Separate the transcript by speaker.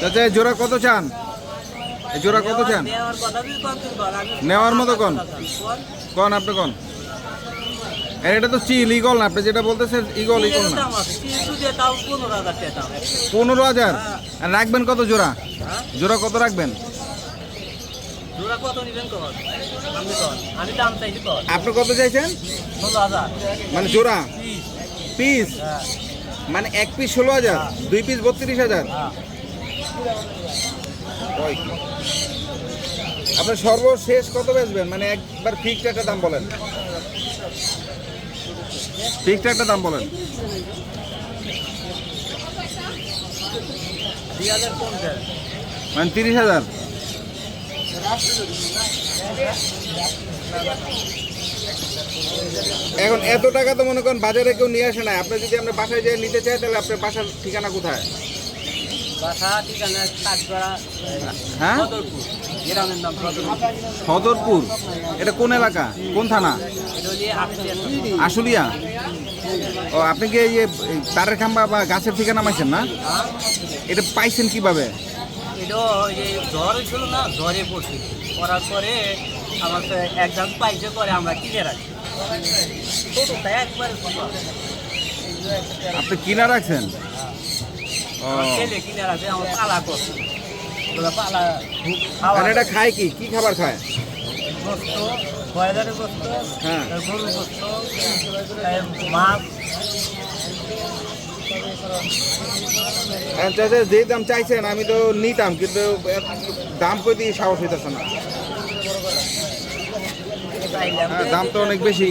Speaker 1: চাচা জোড়া কত চান জোড়া কত চান
Speaker 2: নেওয়ার
Speaker 1: মতো? কোন?
Speaker 2: কোন
Speaker 1: আপনি কোন আর এটা তো চিল ইগল না আপনি যেটা বলতেছেন ইগল ইগল না।
Speaker 2: পনেরো হাজার
Speaker 1: রাখবেন কত জোড়া?
Speaker 2: হ্যাঁ?
Speaker 1: জোড়া কত রাখবেন? আপনি কত চাইছেন? মানে জোড়া?
Speaker 2: পিস। হ্যাঁ।
Speaker 1: মানে এক পিস ষোলো হাজার দুই পিস বত্রিশ হাজার? আপনার সর্বশেষ কত বেচবেন? মানে একবার ফিক্সড একটা দাম বলেন। ফিক্সড একটা দাম বলেন। মানে তিরিশ হাজার। এখন এত টাকা তো মনে করেন বাজারে কেউ নিয়ে আসে না আপনি যদি আপনার বাসায় যেয়ে নিতে চাই, তাহলে আপনার বাসার ঠিকানা কোথায়? হ্যাঁ?
Speaker 2: সদরপুর।
Speaker 1: এটা কোন এলাকা? কোন থানা? আশুলিয়া। ও, আপনি কি এই তারের খাম্বা বা গাছের ঠিকানা মাইছেন না? এটা পাইছেন কীভাবে?
Speaker 2: এটা হয়েছিল না আমার তো করে আমরা কিনে রাখি
Speaker 1: আপনি কিনা রাখছেন?
Speaker 2: ছেলে কিনে রাখে আমার পালা করছে। পালা খাওয়া
Speaker 1: এটা খায় কি? কি খাবার খায়?
Speaker 2: গোস্ত ব্রয়লারের গোস্ত
Speaker 1: হ্যাঁ।
Speaker 2: গরুর গোস্ত মাছ।
Speaker 1: যে দাম চাইছেন আমি তো নিতাম কিন্তু দাম কই দিয়ে সাহস হইতেছে না। হ্যাঁ, দাম তো অনেক বেশি